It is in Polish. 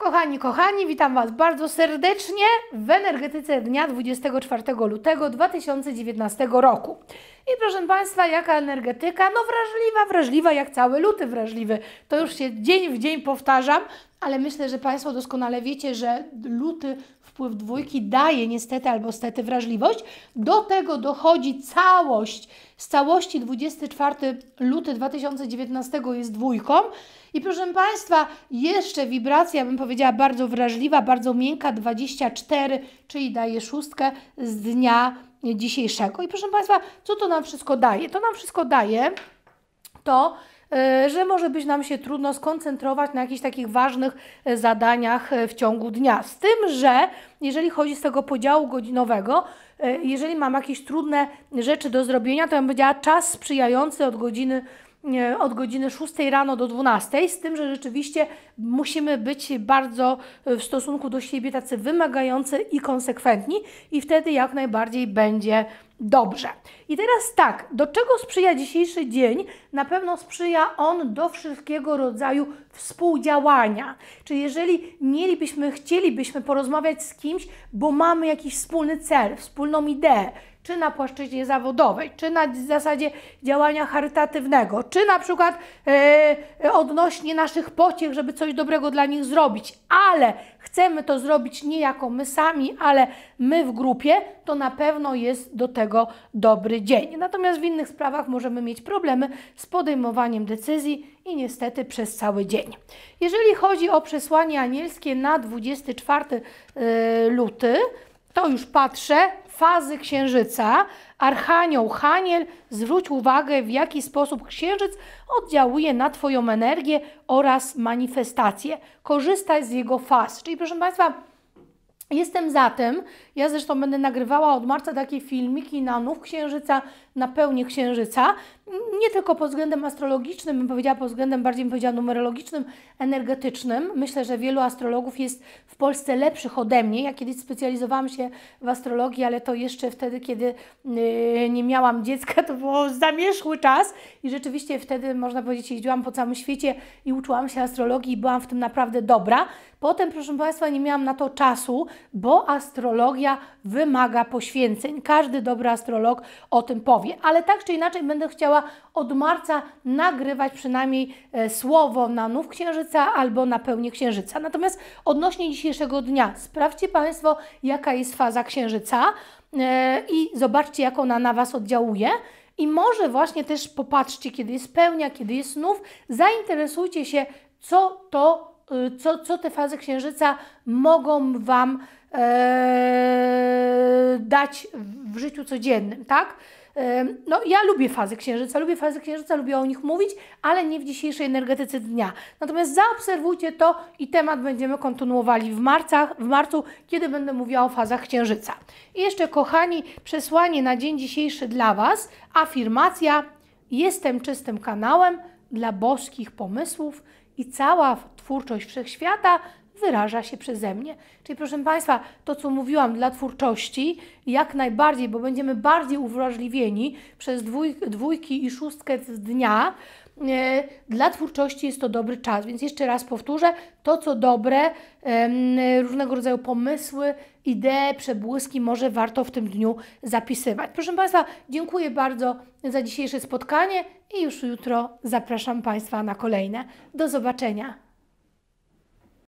Kochani, kochani, witam Was bardzo serdecznie w energetyce dnia 24 lutego 2019 roku. I proszę Państwa, jaka energetyka? No wrażliwa, wrażliwa, jak cały luty wrażliwy. To już się dzień w dzień powtarzam, ale myślę, że Państwo doskonale wiecie, że luty wpływ dwójki daje niestety albo stety wrażliwość. Do tego dochodzi całość. Z całości 24 luty 2019 jest dwójką. I proszę Państwa, jeszcze wibracja, bym powiedziała, bardzo wrażliwa, bardzo miękka, 24, czyli daje szóstkę z dnia dzisiejszego. I proszę Państwa, co to nam wszystko daje? To nam wszystko daje to, że może być nam się trudno skoncentrować na jakichś takich ważnych e, zadaniach e, w ciągu dnia. Z tym, że jeżeli chodzi z tego podziału godzinowego, jeżeli mam jakieś trudne rzeczy do zrobienia, to bym powiedziała czas sprzyjający od godziny od godziny 6 rano do 12, z tym, że rzeczywiście musimy być bardzo w stosunku do siebie tacy wymagający i konsekwentni i wtedy jak najbardziej będzie dobrze. I teraz tak, do czego sprzyja dzisiejszy dzień? Na pewno sprzyja on do wszystkiego rodzaju współdziałania. Czyli jeżeli mielibyśmy, chcielibyśmy porozmawiać z kimś, bo mamy jakiś wspólny cel, wspólną ideę, czy na płaszczyźnie zawodowej, czy na zasadzie działania charytatywnego, czy na przykład e, odnośnie naszych pociech, żeby coś dobrego dla nich zrobić, ale chcemy to zrobić nie jako my sami, ale my w grupie, to na pewno jest do tego dobry dzień. Natomiast w innych sprawach możemy mieć problemy z podejmowaniem decyzji i niestety przez cały dzień. Jeżeli chodzi o przesłanie anielskie na 24 e, luty, to już patrzę, fazy księżyca, Archanioł Haniel, zwróć uwagę, w jaki sposób księżyc oddziałuje na Twoją energię oraz manifestację. Korzystaj z jego faz. Czyli proszę Państwa, Jestem za tym, ja zresztą będę nagrywała od marca takie filmiki na nów księżyca, na pełni księżyca, nie tylko pod względem astrologicznym, bym powiedziała pod względem bardziej bym powiedziała numerologicznym, energetycznym. Myślę, że wielu astrologów jest w Polsce lepszych ode mnie. Ja kiedyś specjalizowałam się w astrologii, ale to jeszcze wtedy, kiedy yy, nie miałam dziecka, to było zamierzchły czas i rzeczywiście wtedy, można powiedzieć, jeździłam po całym świecie i uczyłam się astrologii i byłam w tym naprawdę dobra. Potem, proszę Państwa, nie miałam na to czasu, bo astrologia wymaga poświęceń. Każdy dobry astrolog o tym powie. Ale tak czy inaczej będę chciała od marca nagrywać przynajmniej e, słowo na nów księżyca albo na pełni księżyca. Natomiast odnośnie dzisiejszego dnia, sprawdźcie Państwo, jaka jest faza księżyca e, i zobaczcie, jak ona na Was oddziałuje. I może właśnie też popatrzcie, kiedy jest pełnia, kiedy jest nów, zainteresujcie się, co to co, co te fazy księżyca mogą Wam e, dać w życiu codziennym, tak? E, no, ja lubię fazy księżyca, lubię fazy księżyca, lubię o nich mówić, ale nie w dzisiejszej energetyce dnia. Natomiast zaobserwujcie to i temat będziemy kontynuowali w, marcach, w marcu, kiedy będę mówiła o fazach księżyca. I jeszcze, kochani, przesłanie na dzień dzisiejszy dla Was, afirmacja, jestem czystym kanałem dla boskich pomysłów i cała twórczość wszechświata wyraża się przeze mnie. Czyli proszę Państwa, to co mówiłam dla twórczości, jak najbardziej, bo będziemy bardziej uwrażliwieni przez dwój, dwójki i szóstkę z dnia, e, dla twórczości jest to dobry czas. Więc jeszcze raz powtórzę, to co dobre, różnego rodzaju pomysły, idee, przebłyski może warto w tym dniu zapisywać. Proszę Państwa, dziękuję bardzo za dzisiejsze spotkanie i już jutro zapraszam Państwa na kolejne. Do zobaczenia.